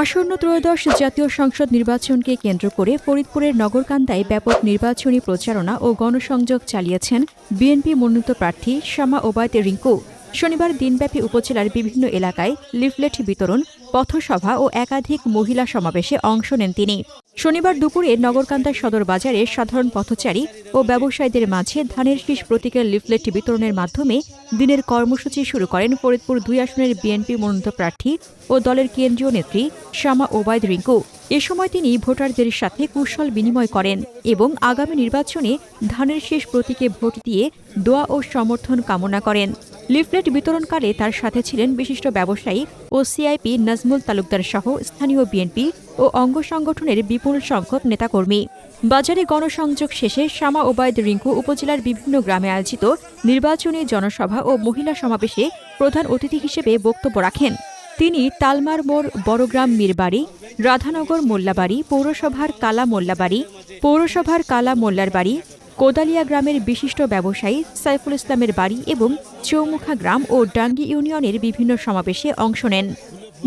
আসন্ন ত্রয়োদশ জাতীয় সংসদ নির্বাচনকে কেন্দ্র করে ফরিদপুরের নগরকান্দায় ব্যাপক নির্বাচনী প্রচারণা ও গণসংযোগ চালিয়েছেন বিএনপি মনোনীত প্রার্থী শ্যামা ওবায়দ রিঙ্কু। শনিবার দিনব্যাপী উপজেলার বিভিন্ন এলাকায় লিফলেট বিতরণ, পথসভা ও একাধিক মহিলা সমাবেশে অংশ নেন তিনি। শনিবার দুপুরে নগরকান্দা সদর বাজারে সাধারণ পথচারী ও ব্যবসায়ীদের মাঝে ধানের শীষ প্রতীকের লিফলেট বিতরণের মাধ্যমে দিনের কর্মসূচি শুরু করেন ফরিদপুর দুই আসনের বিএনপি মনোনীত প্রার্থী ও দলের কেন্দ্রীয় নেত্রী শ্যামা ওবায়দ রিঙ্কু। এ সময় তিনি ভোটারদের সাথে কুশল বিনিময় করেন এবং আগামী নির্বাচনে ধানের শেষ প্রতীকে ভোট দিয়ে দোয়া ও সমর্থন কামনা করেন। লিফলেট বিতরণকালে তার সাথে ছিলেন বিশিষ্ট ব্যবসায়ী ও সিআইপি নাজমুল তালুকদার সহ স্থানীয় বিএনপি ও অঙ্গ সংগঠনের বিপুল সংখ্যক নেতাকর্মী। বাজারে গণসংযোগ শেষে শামা ওবায়দ রিঙ্কু উপজেলার বিভিন্ন গ্রামে আয়োজিত নির্বাচনী জনসভা ও মহিলা সমাবেশে প্রধান অতিথি হিসেবে বক্তব্য রাখেন। তিনি তালমার মোড়, বড়গ্রাম মীরবাড়ি, রাধানগর মোল্লাবাড়ি, পৌরসভার কালা মোল্লাবাড়ি, পৌরসভার কালা মোল্লার বাড়ি কোদালিয়া গ্রামের বিশিষ্ট ব্যবসায়ী সাইফুল ইসলামের বাড়ি এবং চৌমুখা গ্রাম ও ডাঙ্গি ইউনিয়নের বিভিন্ন সমাবেশে অংশ নেন।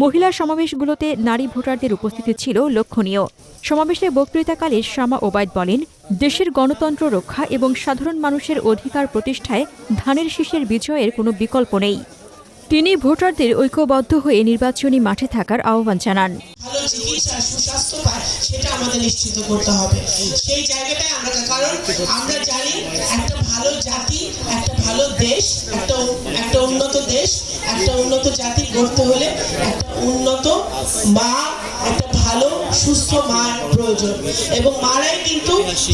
মহিলা সমাবেশগুলোতে নারী ভোটারদের উপস্থিতি ছিল লক্ষণীয়। সমাবেশে বক্তৃতাকালে শামা ওবায়দ বলেন, দেশের গণতন্ত্র রক্ষা এবং সাধারণ মানুষের অধিকার প্রতিষ্ঠায় ধানের শীষের বিজয়ের কোনো বিকল্প নেই। তিনি ভোটারদের ঐক্যবদ্ধ হয়ে নির্বাচনী মাঠে থাকার আহ্বান জানান। সেটা আমাদের নিশ্চিত করতে হবে। সেই আমরা, কারণ আমরা জানি একটা ভালো জাতি, একটা ভালো দেশ একটা উন্নত জাতি গড়তে হলে একটা উন্নত মা, একটা ভালো, সুস্থ মার প্রয়োজন। এবং মারাই কিন্তু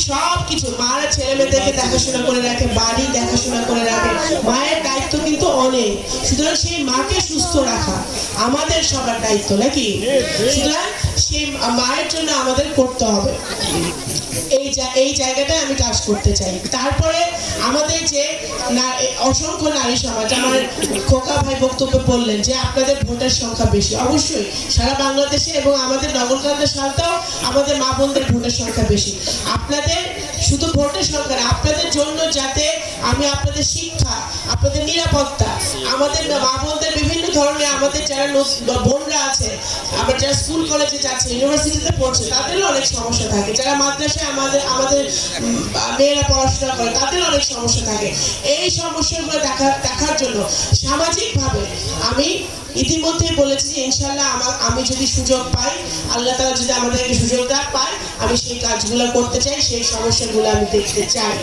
সব কিছু মারা ছেলে মেয়েদেরকে দেখাশোনা করে রাখে, বাড়ি দেখাশোনা করে রাখে। মায়ের দায়িত্ব কিন্তু অনেক। সুতরাং সেই মাকে সুস্থ রাখা আমাদের সবার দায়িত্ব, নাকি? সুতরাং সেই মায়ের জন্য আমাদের করতে হবে। এই এই জায়গাটায় আমি কাজ করতে চাই। তারপরে আমাদের যে অসংখ্য নারী সমাজ, আমার খোকা ভাই বক্তব্য বললেন যে আপনাদের ভোটার সংখ্যা বেশি। অবশ্যই, সারা বাংলাদেশে এবং আমাদের নগরকান্দা সালটাও আমাদের মা বোনদের ভোটার সংখ্যা বেশি। আপনাদের শুধু ভোটের সংখ্যা আপনাদের জন্য যাতে আমি আপনাদের শিক্ষা, আপনাদের নিরাপত্তা, আমাদের মা বোনদের বিভিন্ন ধরনের আমাদের যারা বোনরা আছে, আবার যারা স্কুল, কলেজে যাচ্ছে, ইউনিভার্সিটিতে পড়ছে, তাদেরও অনেক সমস্যা থাকে। যারা মাদ্রাসায় আমাদের আমাদের মেয়েরা পড়াশোনা করে তাদের অনেক সমস্যা থাকে। এই সমস্যাগুলো দেখা দেখার জন্য সামাজিকভাবে আমি ইতিমধ্যে বলেছি ইনশাল্লাহ আমার আমি যদি সুযোগ পাই, আল্লাহ তালা যদি আমাদেরকে সুযোগটা পায়, আমি সেই কাজগুলো করতে চাই, সেই সমস্যাগুলো আমি দেখতে চাই।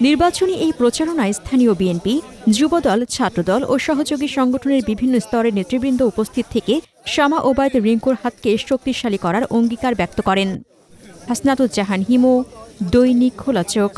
নির্বাচনী এই প্রচারণায় স্থানীয় বিএনপি, যুবদল, ছাত্রদল ও সহযোগী সংগঠনের বিভিন্ন স্তরের নেতৃবৃন্দ উপস্থিত থেকে শামা ওবায়দ রিঙ্কুর হাতকে শক্তিশালী করার অঙ্গীকার ব্যক্ত করেন। হাসনাতুজ্জাহান হিমু, দৈনিক খোলা চোখ।